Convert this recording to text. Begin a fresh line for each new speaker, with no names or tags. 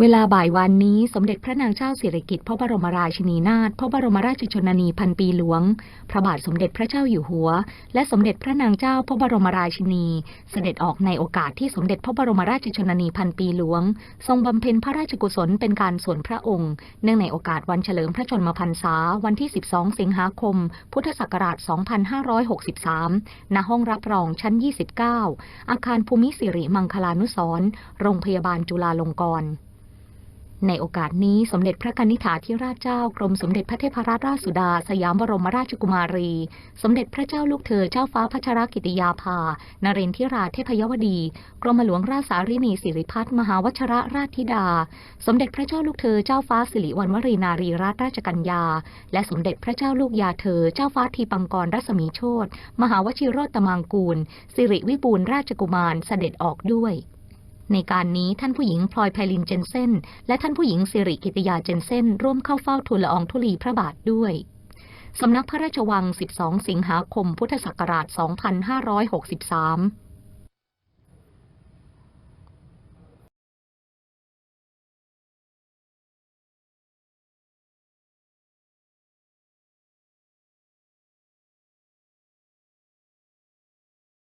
เวลาบ่ายวันนี้สมเด็จพระนางเจ้าสิริกิติ์พระบรมราชินีนาถพระบรมราชชนนีพันปีหลวง พระบาทสมเด็จพระเจ้าอยู่หัว และสมเด็จพระนางเจ้าพระบรมราชินี เสด็จออกในโอกาสที่สมเด็จพระบรมราชชนนีพันปีหลวง ทรงบำเพ็ญพระราชกุศลเป็นการส่วนพระองค์ เนื่องในโอกาสวันเฉลิมพระชนมพรรษาวันที่ 12 สิงหาคม พุทธศักราช 2563 ณห้องรับรองชั้น 29 อาคารภูมิสิริมังคลานุสรโรงพยาบาลจุฬาลงกรณ์ ในโอกาสนี้สมเด็จพระกนิษฐาธิราชเจ้ากรมสมเด็จพระเทพรัตนราชสุดา สยามบรมราชกุมารี สมเด็จพระเจ้าลูกเธอเจ้าฟ้าพัชรกิติยาภา นเรนทิราเทพยวดี กรมหลวงราชสารินีสิริพัฒน์มหาวชระราชธิดา สมเด็จพระเจ้าลูกเธอเจ้าฟ้าสิริวัณวรีนารีรัตนราชกัญญา และสมเด็จพระเจ้าลูกยาเธอเจ้าฟ้าทีปังกรรัศมีโชตมหาวชิโรตมังกูลสิริวิบูลราชกุมารเสด็จออกด้วย ในการนี้ท่านผู้หญิงพลอยไพลินเจนเซนและท่านผู้หญิงสิริกิติยาเจนเซนร่วมเข้าเฝ้าทูลละอองธุลีพระบาทด้วย สำนักพระราชวัง 12 สิงหาคม พุทธศักราช 2563